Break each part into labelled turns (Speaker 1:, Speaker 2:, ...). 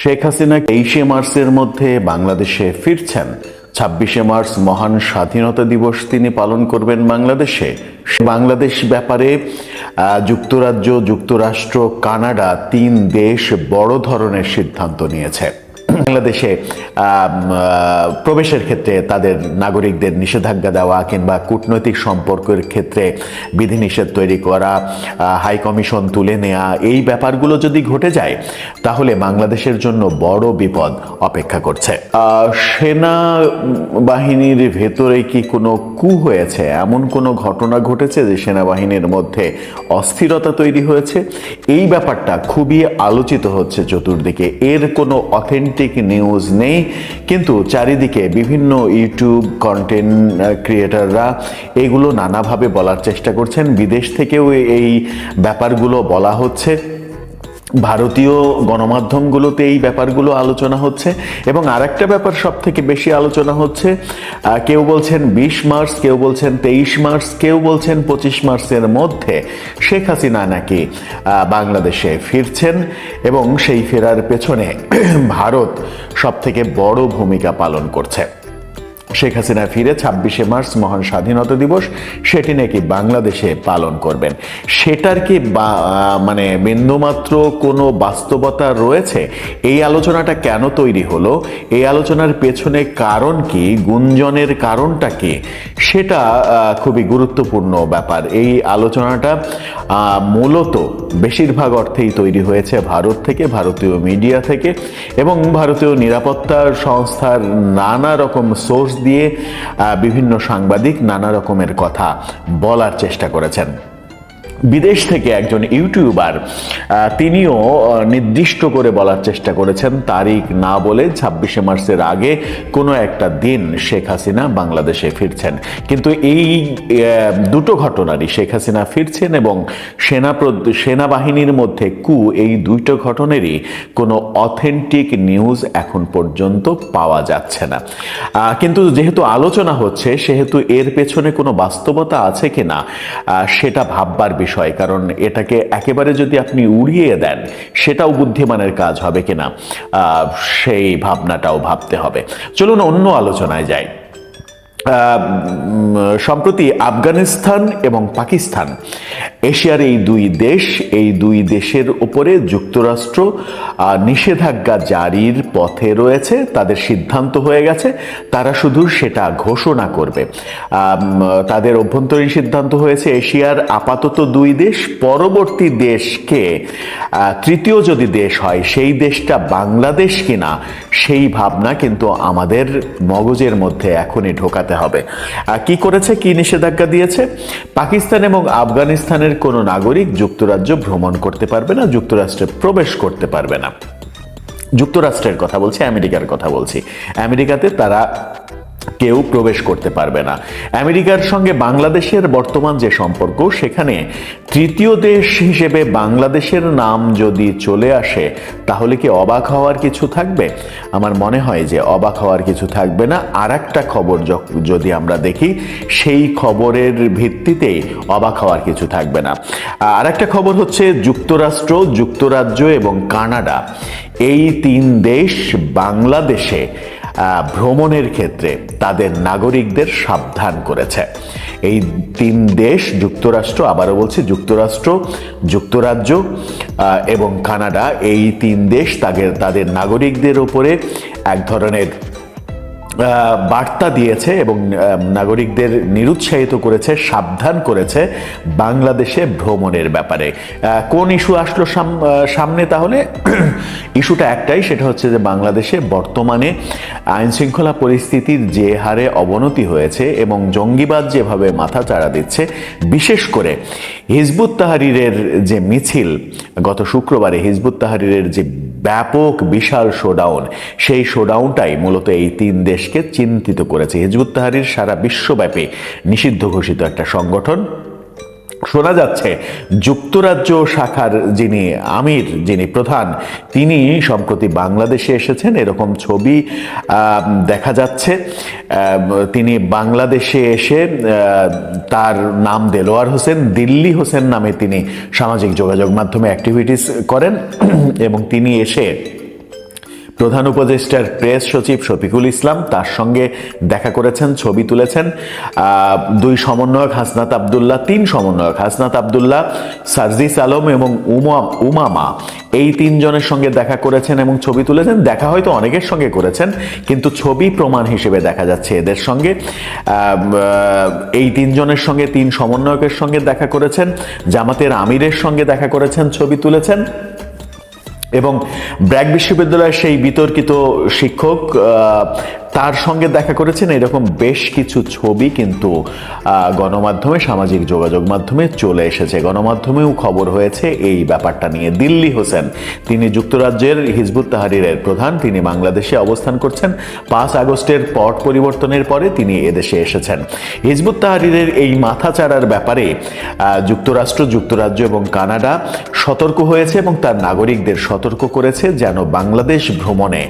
Speaker 1: শেখ হাসিনা তেইশে মার্চের মধ্যে বাংলাদেশে ফিরছেন। ছাব্বিশে মার্চ মহান স্বাধীনতা দিবস তিনি পালন করবেন বাংলাদেশে। বাংলাদেশ ব্যাপারে যুক্তরাজ্য, যুক্তরাষ্ট্র, কানাডা তিন দেশ বড় ধরনের সিদ্ধান্ত নিয়েছে। বাংলাদেশে প্রবেশের ক্ষেত্রে তাদের নাগরিকদের নিষেধাজ্ঞা দেওয়া কিংবা কূটনৈতিক সম্পর্কের ক্ষেত্রে বিধিনিষেধ তৈরি করা হাই কমিশন তুলে নেওয়া এই ব্যাপারগুলো যদি ঘটে যায়, তাহলে বাংলাদেশের জন্য বড় বিপদ অপেক্ষা করছে। সেনা বাহিনীর ভেতরে কি কোনো কু হয়েছে? এমন কোনো ঘটনা ঘটেছে যে সেনাবাহিনীর মধ্যে অস্থিরতা তৈরি হয়েছে? এই ব্যাপারটা খুবই আলোচিত হচ্ছে চতুর্দিকে। এর কোনো অথেন্টিক নিউজ নেই, কিন্তু চারিদিকে বিভিন্ন ইউটিউব কন্টেন্ট ক্রিয়েটাররা এগুলো নানাভাবে বলার চেষ্টা করছেন। বিদেশ থেকেও এই ব্যাপারগুলো বলা হচ্ছে। ভারতীয় গণমাধ্যমগুলোতে এই ব্যাপারগুলো আলোচনা হচ্ছে এবং আরেকটা ব্যাপার সব থেকে বেশি আলোচনা হচ্ছে কেউ বলছেন বিশ মার্চ, কেউ বলছেন তেইশ মার্চ, কেউ বলছেন পঁচিশ মার্চের মধ্যে শেখ হাসিনা নাকি বাংলাদেশে ফিরছেন এবং সেই ফেরার পেছনে ভারত সব থেকে বড় ভূমিকা পালন করছে। শেখ হাসিনা ফিরে ছাব্বিশে মার্চ মহান স্বাধীনতা দিবস, সেটি নাকি বাংলাদেশে পালন করবেন? সেটার কি মানে বিন্দুমাত্র কোনো বাস্তবতা রয়েছে? এই আলোচনাটা কেন তৈরি হলো? এই আলোচনার পেছনে কারণ কি? গুঞ্জনের কারণটা কি? সেটা খুবই গুরুত্বপূর্ণ ব্যাপার। এই আলোচনাটা মূলত বেশিরভাগ অর্থেই তৈরি হয়েছে ভারত থেকে, ভারতীয় মিডিয়া থেকে এবং ভারতীয় নিরাপত্তা সংস্থার নানা রকম সোর্স দিয়ে বিভিন্ন সাংবাদিক নানা রকমের কথা বলার চেষ্টা করেছেন। বিদেশ থেকে একজন ইউটিউবার তিনিও নির্দিষ্ট করে বলার চেষ্টা করেছেন তারিখ না বলে ছাব্বিশে মার্চের আগে কোনো একটা দিন শেখ হাসিনা বাংলাদেশে ফিরছেন। কিন্তু এই দুটো ঘটনারই শেখ হাসিনা ফিরছেন এবং সেনা সেনাবাহিনীর মধ্যে কু এই দুইটো ঘটনারই কোনো অথেন্টিক নিউজ এখন পর্যন্ত পাওয়া যাচ্ছে না। কিন্তু যেহেতু আলোচনা হচ্ছে, সেহেতু এর পেছনে কোনো বাস্তবতা আছে কিনা সেটা ভাববার বিষয় কারণ এটাকে একেবারে যদি আপনি উড়িয়ে দেন, সেটাও বুদ্ধিমানের কাজ হবে কিনা? সেই ভাবনাটাও ভাবতে হবে। চলুন অন্য আলোচনায় যাই। সম্প্রতি আফগানিস্তান এবং পাকিস্তান, এশিয়ার এই দুই দেশ, এই দুই দেশের উপরে যুক্তরাষ্ট্র নিষেধাজ্ঞা জারির পথে রয়েছে, তাদের সিদ্ধান্ত হয়ে গেছে, তারা শুধু সেটা ঘোষণা করবে। তাদের অভ্যন্তরীণ সিদ্ধান্ত হয়েছে, এশিয়ার আপাতত দুই দেশ, পরবর্তী দেশকে তৃতীয় যদি দেশ হয়, সেই দেশটা বাংলাদেশ কিনা, সেই ভাবনা কিন্তু আমাদের মগজের মধ্যে এখনই ঢোকাতে হবে। কি করেছে? কি নিষেধাজ্ঞা দিয়েছে? পাকিস্তান এবং আফগানিস্তানের কোনো নাগরিক যুক্তরাজ্য ভ্রমণ করতে পারবে না, যুক্তরাষ্ট্রে প্রবেশ করতে পারবে না। যুক্তরাষ্ট্রের কথা বলছি, আমেরিকার কথা বলছি। আমেরিকাতে তারা কেউ প্রবেশ করতে পারবে না। আমেরিকার সঙ্গে বাংলাদেশের বর্তমান যে সম্পর্ক, সেখানে তৃতীয় দেশ হিসেবে বাংলাদেশের নাম যদি চলে আসে, তাহলে কি অবাক হওয়ার কিছু থাকবে? আমার মনে হয় যে অবাক হওয়ার কিছু থাকবে না। আর একটা খবর যদি আমরা দেখি, সেই খবরের ভিত্তিতে অবাক হওয়ার কিছু থাকবে না। আর একটা খবর হচ্ছে যুক্তরাষ্ট্র, যুক্তরাজ্য এবং কানাডা। এই তিন দেশ বাংলাদেশে ভ্রমণের ক্ষেত্রে তাদের নাগরিকদের সাবধান করেছে। এই তিন দেশ, যুক্তরাষ্ট্র, আবারও বলছি যুক্তরাষ্ট্র, যুক্তরাজ্য এবং কানাডা, এই তিন দেশ তাদের তাদের নাগরিকদের ওপরে এক ধরনের বার্তা দিয়েছে এবং নাগরিকদের নিরুৎসাহিত করেছে, সাবধান করেছে বাংলাদেশে ভ্রমণের ব্যাপারে। কোন ইস্যু আসলো সামনে তাহলে? ইস্যুটা একটাই, সেটা হচ্ছে যে বাংলাদেশে বর্তমানে আইন শৃঙ্খলা পরিস্থিতির যে হারে অবনতি হয়েছে এবং জঙ্গিবাদ যেভাবে মাথা চাড়া দিচ্ছে, বিশেষ করে হিজবুত তাহারিরের যে মিছিল, গত শুক্রবারে হিজবুত তাহারিরের যে ব্যাপক বিশাল শোডাউন সেই শোডাউনটাই মূলত এই তিন দেশকে চিন্তিত করেছে। হিজবুত তাহারির সারা বিশ্বব্যাপী নিষিদ্ধ ঘোষিত একটা সংগঠন। শোনা যাচ্ছে, যুক্তরাজ্য শাখার যিনি আমির, যিনি প্রধান, তিনি সম্প্রতি বাংলাদেশে এসেছেন। এরকম ছবি দেখা যাচ্ছে। তিনি বাংলাদেশে এসে তার নাম দেলোয়ার হোসেন, দিল্লি হোসেন নামে তিনি সামাজিক যোগাযোগ মাধ্যমে অ্যাক্টিভিটিস করেন। এবং তিনি এসে প্রধান উপদেষ্টার প্রেস সচিব শফিকুল ইসলাম তার সঙ্গে দেখা করেছেন, ছবি তুলেছেন। দুই সমন্বয়ক হাসনাত আবদুল্লাহ, তিন সমন্বয়ক হাসনাত আবদুল্লাহ, সার্জিস আলম এবং উমা, উমামা। এই তিনজনের সঙ্গে দেখা করেছেন এবং ছবি তুলেছেন। দেখা হয়তো অনেকের সঙ্গে করেছেন, কিন্তু ছবি প্রমাণ হিসেবে দেখা যাচ্ছে এদের সঙ্গে। এই তিনজনের সঙ্গে, তিন সমন্বয়কের সঙ্গে দেখা করেছেন, জামাতের আমিরের সঙ্গে দেখা করেছেন, ছবি তুলেছেন। এবং ব্র্যাক বিশ্ববিদ্যালয়ের সেই বিতর্কিত শিক্ষক তার সঙ্গে দেখা করেছেন এরকম বেশ কিছু ছবি, কিন্তু গণমাধ্যমে, সামাজিক যোগাযোগ মাধ্যমে চলে এসেছে। গণমাধ্যমেও খবর হয়েছে এই ব্যাপারটা নিয়ে। দিল্লি হোসেন, তিনি যুক্তরাজ্যের হিজবুত তাহারিরের প্রধান। তিনি বাংলাদেশে অবস্থান করছেন। পাঁচ আগস্টের পট পরিবর্তনের পরে তিনি এদেশে এসেছেন। হিজবুত তাহারিরের এই মাথাচাড়ার ব্যাপারে যুক্তরাষ্ট্র, যুক্তরাজ্য এবং কানাডা সতর্ক হয়েছে এবং তার নাগরিকদের সতর্ক করেছে যেন বাংলাদেশ ভ্রমণে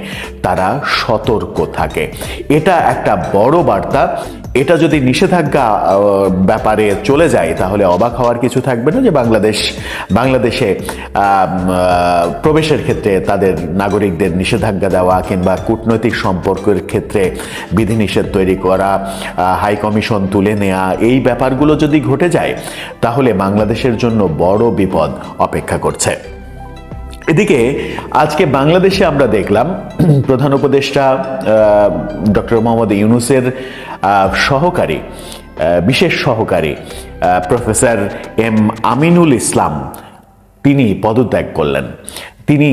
Speaker 1: তারা সতর্ক থাকে। এটা একটা বড় বার্তা। এটা যদি নিষেধাজ্ঞা ব্যাপারে চলে যায়, তাহলে অবাক হওয়ার কিছু থাকবে না যে বাংলাদেশ, বাংলাদেশে প্রবেশের ক্ষেত্রে তাদের নাগরিকদের নিষেধাজ্ঞা দেওয়া কিংবা কূটনৈতিক সম্পর্কের ক্ষেত্রে বিধিনিষেধ তৈরি করা হাই কমিশন তুলে নেওয়া এই ব্যাপারগুলো যদি ঘটে যায়, তাহলে বাংলাদেশের জন্য বড় বিপদ অপেক্ষা করছে। এদিকে আজকে বাংলাদেশে আমরা দেখলাম প্রধান উপদেষ্টা ডক্টর মোহাম্মদ ইউনুসের সহকারী বিশেষ সহকারী প্রফেসর এম আমিনুল ইসলাম। তিনি পদত্যাগ করলেন। তিনি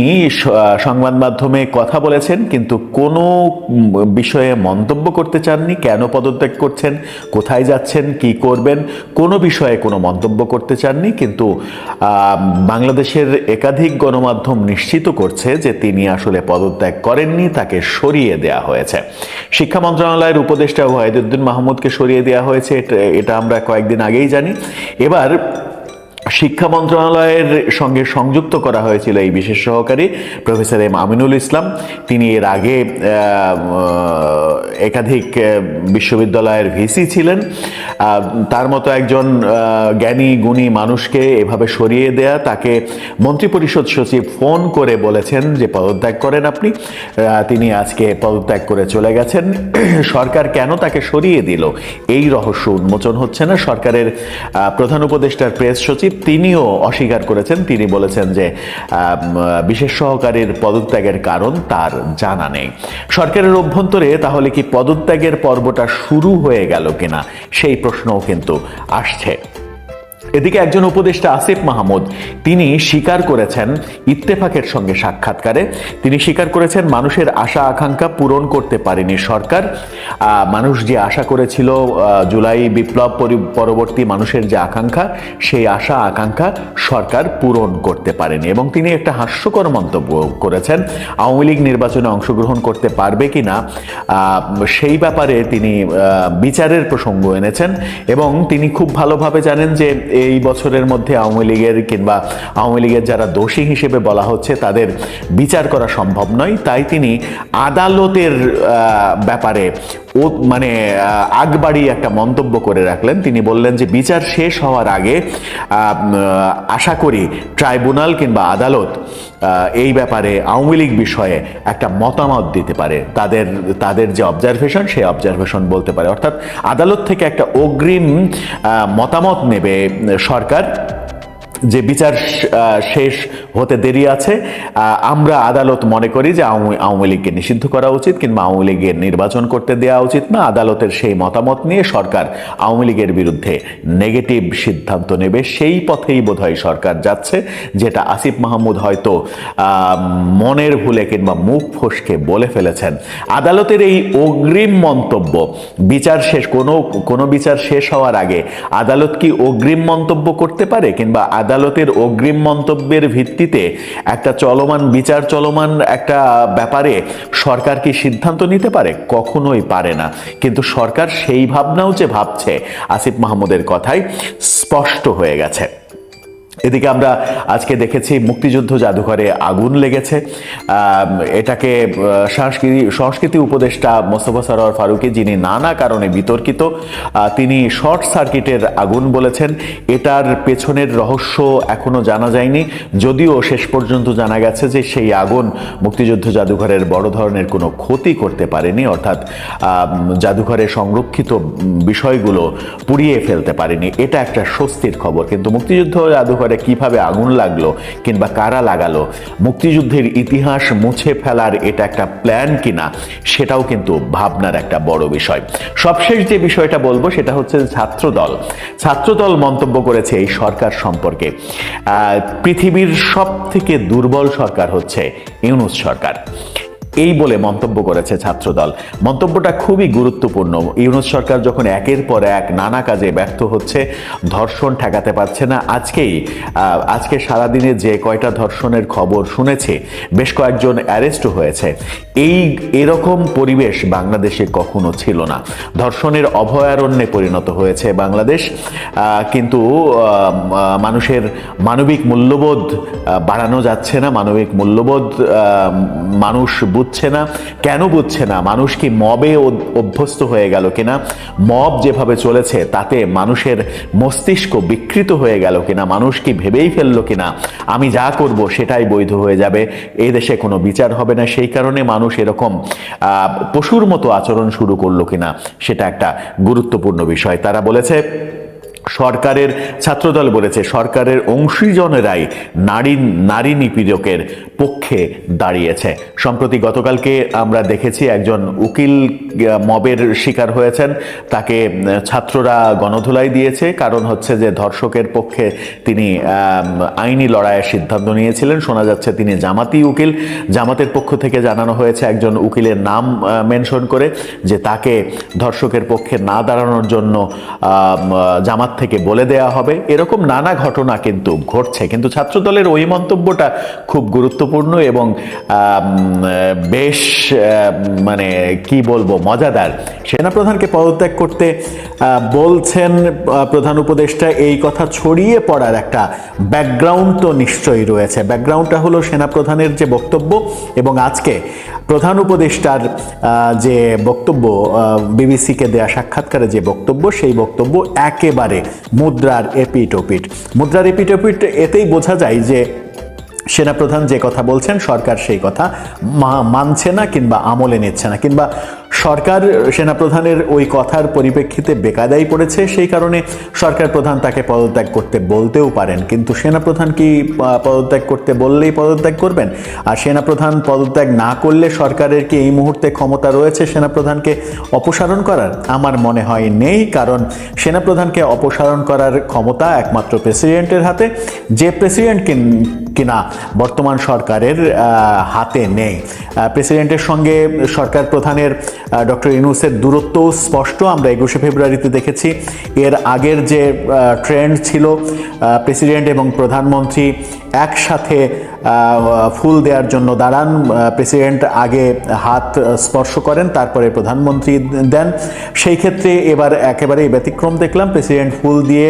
Speaker 1: সংবাদ মাধ্যমে কথা বলেছেন, কিন্তু কোনো বিষয়ে মন্তব্য করতে চাননি, কেন পদত্যাগ করছেন, কোথায় যাচ্ছেন, কি করবেন, কোনো বিষয়ে কোনো মন্তব্য করতে চাননি, কিন্তু বাংলাদেশের একাধিক গণমাধ্যম নিশ্চিত করছে যে তিনি আসলে পদত্যাগ করেননি, তাকে সরিয়ে দেয়া হয়েছে। শিক্ষা মন্ত্রণালয়ের উপদেষ্টা ওয়াহিদুদ্দিন মাহমুদকে সরিয়ে দেওয়া হয়েছে, এটা এটা আমরা কয়েকদিন আগেই জানি। এবার শিক্ষা মন্ত্রণালয়ের সঙ্গে সংযুক্ত করা হয়েছিল এই বিশেষ সহকারী, প্রফেসর এম আমিনুল ইসলাম। তিনি এর আগে একাধিক বিশ্ববিদ্যালয়ের ভিসি ছিলেন। তার মতো একজন জ্ঞানী, গুণী মানুষকে এভাবে সরিয়ে দেয়া, তাকে মন্ত্রিপরিষদ সচিব ফোন করে বলেছেন যে, পদত্যাগ করেন আপনি। তিনি আজকে পদত্যাগ করে চলে গেছেন। সরকার কেন তাকে সরিয়ে দিল? এই রহস্য উন্মোচন হচ্ছে না। সরকারের প্রধান উপদেষ্টার প্রেস সচিব তিনিও অস্বীকার করেছেন। তিনি বলেছেন যে বিশেষ সহকারীর পদত্যাগের কারণ তার জানা নেই। সরকারের অভ্যন্তরে তাহলে কি পদত্যাগের পর্বটা শুরু হয়ে গেল কিনা? সেই প্রশ্নও কিন্তু আসছে। এদিকে একজন উপদেষ্টা আসিফ মাহমুদ তিনি স্বীকার করেছেন ইত্তেফাকের সঙ্গে সাক্ষাৎকারে। তিনি স্বীকার করেছেন মানুষের আশা আকাঙ্ক্ষা পূরণ করতে পারেনি সরকার। মানুষ যে আশা করেছিল জুলাই বিপ্লব পরি- পরবর্তী মানুষের যে আকাঙ্ক্ষা সেই আশা আকাঙ্ক্ষা সরকার পূরণ করতে পারেনি এবং তিনি একটা হাস্যকর মন্তব্য করেছেন আওয়ামী লীগ নির্বাচনে অংশগ্রহণ করতে পারবে কিনা আহ, সেই ব্যাপারে তিনি বিচারের প্রসঙ্গ এনেছেন এবং তিনি খুব ভালোভাবে জানেন যে এই বছরের মধ্যে আওয়ামী লীগের কিংবা আওয়ামী লীগের যারা দোষী হিসেবে বলা হচ্ছে, তাদের বিচার করা সম্ভব নয়। তাই তিনি আদালতের ব্যাপারে ও মানে আগবাড়ি একটা মন্তব্য করে রাখলেন। তিনি বললেন যে, বিচার শেষ হওয়ার আগে আশা করি ট্রাইব্যুনাল কিংবা আদালত এই ব্যাপারে আওয়ামী লীগ বিষয়ে একটা মতামত দিতে পারে। তাদের তাদের যে অবজারভেশন সেই অবজারভেশন বলতে পারে। অর্থাৎ আদালত থেকে একটা অগ্রিম মতামত নেবে সরকার। যে বিচার শেষ হতে দেরি আছে আমরা আদালত মনে করি যে আওয়ামী লীগকে নিষিদ্ধ করা উচিত কিংবা আওয়ামী লীগের নির্বাচন করতে দেওয়া উচিত না। আদালতের সেই মতামত নিয়ে সরকার আওয়ামী লীগের বিরুদ্ধে নেগেটিভ সিদ্ধান্ত নেবে। সেই পথেই বোধহয় সরকার যাচ্ছে, যেটা আসিফ মাহমুদ হয়তো মনের ভুলে কিংবা মুখ ফসকে বলে ফেলেছেন। আদালতের এই অগ্রিম মন্তব্য, বিচার শেষ, কোনো কোনো বিচার শেষ হওয়ার আগে আদালত কি অগ্রিম মন্তব্য করতে পারে কিংবা আদালতের অগ্রিম মন্তব্যের ভিত্তিতে একটা চলমান, বিচার চলমান একটা ব্যাপারে সরকার কি সিদ্ধান্ত নিতে পারে? কখনোই পারে না। কিন্তু সরকার সেই ভাবনাও যে ভাবছে, আসিফ মাহমুদের কথাই স্পষ্ট হয়ে গেছে। এদিকে আমরা আজকে দেখেছি মুক্তিযুদ্ধ জাদুঘরে আগুন লেগেছে। এটাকে সংস্কৃতি সংস্কৃতি উপদেষ্টা মোস্তফা সরোয়ার ফারুকি, যিনি নানা কারণে বিতর্কিত তিনি শর্ট সার্কিটের আগুন বলেছেন। এটার পেছনের রহস্য এখনও জানা যায়নি। যদিও শেষ পর্যন্ত জানা গেছে যে সেই আগুন মুক্তিযুদ্ধ জাদুঘরের বড় ধরনের কোনো ক্ষতি করতে পারেনি, অর্থাৎ জাদুঘরে সংরক্ষিত বিষয়গুলো পুড়িয়ে ফেলতে পারেনি। এটা একটা স্বস্তির খবর। কিন্তু মুক্তিযুদ্ধ জাদুঘরে কীভাবে আগুন লাগল কিংবা কারা লাগালো, মুক্তিযুদ্ধের ইতিহাস মুছে ফেলার এটা একটা প্ল্যান কিনা, সেটাও কিন্তু ভাবনার একটা বড় বিষয়। সবশেষ যে বিষয়টা বলব সেটা হচ্ছে ছাত্রদল। ছাত্রদল মন্তব্য করেছে এই সরকার সম্পর্কে। পৃথিবীর সব থেকে দুর্বল সরকার হচ্ছে ইউনুস সরকার। এই বলে মন্তব্য করেছে ছাত্রদল। মন্তব্যটা খুবই গুরুত্বপূর্ণ। ইউনুস সরকার যখন একের পর এক নানা কাজে ব্যর্থ হচ্ছে, ধর্ষণ ঠেকাতে পারছে না। আজকেই আজকে সারাদিনে যে কয়টা ধর্ষণের খবর শুনেছে, বেশ কয়েকজন অ্যারেস্টও হয়েছে। এই এরকম পরিবেশ বাংলাদেশে কখনো ছিল না। ধর্ষণের অভয়ারণ্যে পরিণত হয়েছে বাংলাদেশ। কিন্তু মানুষের মানবিক মূল্যবোধ বাড়ানো যাচ্ছে না। মানবিক মূল্যবোধ মানুষ বুঝছে না? কেন বুঝছে না? মানুষ কি মবে অভ্যস্ত হয়ে গেল কিনা? মব যেভাবে চলেছে, তাতে মানুষের মস্তিষ্ক বিকৃত হয়ে গেল কিনা? মানুষ কি ভেবেই ফেলল কিনা? আমি যা করব সেটাই বৈধ হয়ে যাবে। এই দেশে কোনো বিচার হবে না। সেই কারণে মানুষ এরকম পশুর মতো আচরণ শুরু করল কিনা, সেটা একটা গুরুত্বপূর্ণ বিষয়। তারা বলেছে, সরকারের, ছাত্রদল বলেছে, সরকারের অংশীজনেরাই নারী নারী নিপীড়কের পক্ষে দাঁড়িয়েছে। সম্প্রতি গতকালকে আমরা দেখেছি একজন উকিল মবের শিকার হয়েছেন। তাকে ছাত্ররা গণধোলাই দিয়েছে। কারণ হচ্ছে যে ধর্ষকের পক্ষে তিনি আইনি লড়াইয়ের সিদ্ধান্ত নিয়েছিলেন। শোনা যাচ্ছে তিনি জামাতি উকিল। জামাতের পক্ষ থেকে জানানো হয়েছে একজন উকিলের নাম মেনশন করে যে তাকে ধর্ষকের পক্ষে না দাঁড়ানোর জন্য জামাত থেকে বলে দেয়া হবে। এরকম নানা ঘটনা কিন্তু ঘটছে। কিন্তু ছাত্রদলের ওই মন্তব্যটা খুব গুরুত্বপূর্ণ এবং বেশ মানে কি বলব, মজাদার। সেনাপ্রধানকে পদত্যাগ করতে বলছেন প্রধান উপদেষ্টা, এই কথা ছড়িয়ে পড়ার একটা ব্যাকগ্রাউন্ড তো নিশ্চয়ই রয়েছে। ব্যাকগ্রাউন্ডটা হলো সেনাপ্রধানের যে বক্তব্য এবং আজকে প্রধান উপদেষ্টার যে বক্তব্য বিবিসিকে দেয়া সাক্ষাৎকারে যে বক্তব্য, সেই বক্তব্য একেবারে মুদ্রার এপিট ওপিট মুদ্রার এপিট ওপিট এতেই বোঝা যায় যে সেনাপ্রধান যে কথা বলছেন সরকার সেই কথা মানছে না কিংবা আমলে নিচ্ছে না। কিংবা সরকার সেনাপ্রধানের ওই কথার পরিপ্রেক্ষিতে বেকায়দাই পড়েছে, সেই কারণে সরকার প্রধান তাকে পদত্যাগ করতে বলতেও পারেন। কিন্তু সেনাপ্রধান কি পদত্যাগ করতে বললেই পদত্যাগ করবেন? আর সেনাপ্রধান পদত্যাগ না করলে সরকারের কি এই মুহূর্তে ক্ষমতা রয়েছে সেনাপ্রধানকে অপসারণ করার? আমার মনে হয় নেই, কারণ সেনাপ্রধানকে অপসারণ করার ক্ষমতা একমাত্র প্রেসিডেন্টের হাতে। যে প্রেসিডেন্ট কিনা বর্তমান সরকারের হাতে নেই। প্রেসিডেন্টের সঙ্গে সরকার প্রধানের ডক্টর ইউনুসের দূরত্ব স্পষ্ট। আমরা একুশে ফেব্রুয়ারিতে দেখেছি এর আগের যে ট্রেন্ড ছিল প্রেসিডেন্ট এবং প্রধানমন্ত্রী একসাথে ফুল দেওয়ার জন্য দাঁড়ান। প্রেসিডেন্ট আগে হাত স্পর্শ করেন, তারপরে প্রধানমন্ত্রী দেন। সেই ক্ষেত্রে এবার একেবারেই ব্যতিক্রম দেখলাম। প্রেসিডেন্ট ফুল দিয়ে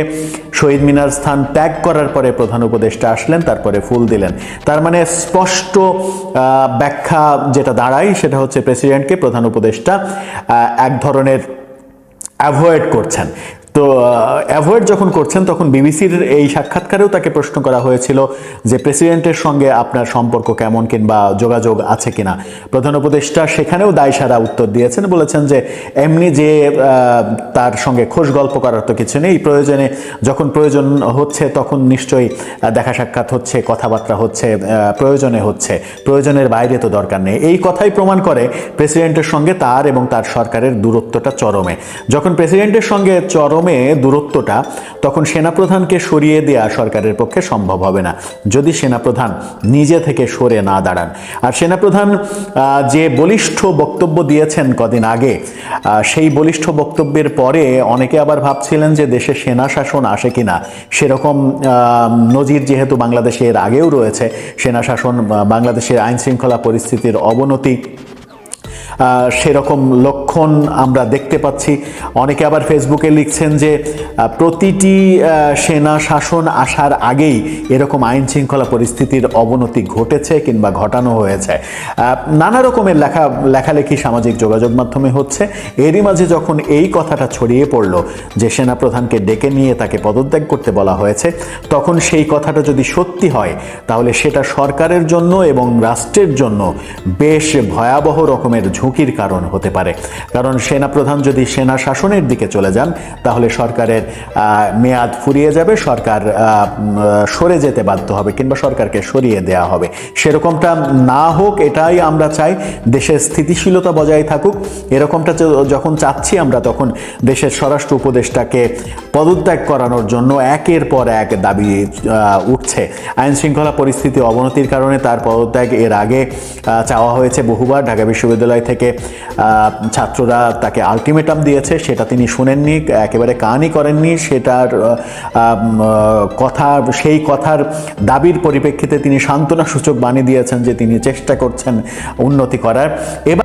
Speaker 1: শহীদ মিনার স্থান ত্যাগ করার পরে প্রধান উপদেষ্টা আসলেন, তারপরে ফুল দিলেন। তার মানে স্পষ্ট ব্যাখ্যা যেটা দাঁড়ায় সেটা হচ্ছে প্রেসিডেন্টকে প্রধান উপদেষ্টা এক ধরনের অ্যাভয়েড করছেন। তো অ্যাভয়েড যখন করছেন, তখন বিবিসির এই সাক্ষাৎকারেও তাকে প্রশ্ন করা হয়েছিল যে প্রেসিডেন্টের সঙ্গে আপনার সম্পর্ক কেমন কিংবা যোগাযোগ আছে কিনা। প্রধান উপদেষ্টা সেখানেও দায়সারা উত্তর দিয়েছেন, বলেছেন যে এমনি যে তার সঙ্গে খোশ গল্প করার তো কিছু নেই। প্রয়োজনে যখন প্রয়োজন হচ্ছে, তখন নিশ্চয়ই দেখা সাক্ষাৎ হচ্ছে, কথাবার্তা হচ্ছে প্রয়োজনে হচ্ছে। প্রয়োজনের বাইরে তো দরকার নেই। এই কথাই প্রমাণ করে প্রেসিডেন্টের সঙ্গে তার এবং তার সরকারের দূরত্বটা চরমে। যখন প্রেসিডেন্টের সঙ্গে চরমে দূরত্বটা তখন সেনাপ্রধানকে সরিয়ে দেওয়া সরকারের পক্ষে সম্ভব হবে না। যদি সেনাপ্রধান নিজে থেকে সরে না দাঁড়ান। আর সেনাপ্রধান যে বলিষ্ঠ বক্তব্য দিয়েছেন কদিন আগে সেই বলিষ্ঠ বক্তব্যের পরে অনেকে আবার ভাবছিলেন যে দেশে সেনা শাসন আসে কিনা। সেরকম নজির যেহেতু বাংলাদেশের আগেও রয়েছে, সেনা শাসন বাংলাদেশের আইন শৃঙ্খলা পরিস্থিতির অবনতি
Speaker 2: সেরকম লক্ষণ আমরা দেখতে পাচ্ছি। অনেকে আবার ফেসবুকে লিখছেন যে প্রতিটি সেনা শাসন আসার আগেই এরকম আইন শৃঙ্খলা পরিস্থিতির অবনতি ঘটেছে কিংবা ঘটানো হয়েছে। নানা রকমের লেখা, লেখালেখি, সামাজিক যোগাযোগ মাধ্যমে হচ্ছে। এরই মাঝে যখন এই কথাটা ছড়িয়ে পড়ল যে, সেনাপ্রধানকে ডেকে নিয়ে তাকে পদত্যাগ করতে বলা হয়েছে, তখন সেই কথাটা যদি সত্যি হয়, তাহলে সেটা সরকারের জন্য এবং রাষ্ট্রের জন্য বেশ ভয়াবহ রকমের ঝুঁকির কারণ হতে পারে। কারণ সেনাপ্রধান যদি সেনা শাসনের দিকে চলে যান, তাহলে সরকারের মেয়াদ ফুরিয়ে যাবে, সরকার সরে যেতে বাধ্য হবে কিংবা সরকারকে সরিয়ে দেওয়া হবে। সেরকমটা না হোক, এটাই আমরা চাই, দেশের স্থিতিশীলতা বজায় থাকুক। এরকমটা যখন চাচ্ছি আমরা, তখন দেশের স্বরাষ্ট্র উপদেষ্টাকে পদত্যাগ করানোর জন্য একের পর এক দাবি উঠছে। আইন শৃঙ্খলা পরিস্থিতি অবনতির কারণে তার পদত্যাগ এর আগে চাওয়া হয়েছে বহুবার। ঢাকা বিশ্ববিদ্যালয় থেকে আহ, ছাত্ররা তাকে আলটিমেটাম দিয়েছে সেটা তিনি শুনেননি একেবারে কানই করেননি সেটার কথা সেই কথার দাবির পরিপ্রেক্ষিতে তিনি সান্ত্বনাসূচক বাণী দিয়েছেন যে তিনি চেষ্টা করছেন উন্নতি করার। এবার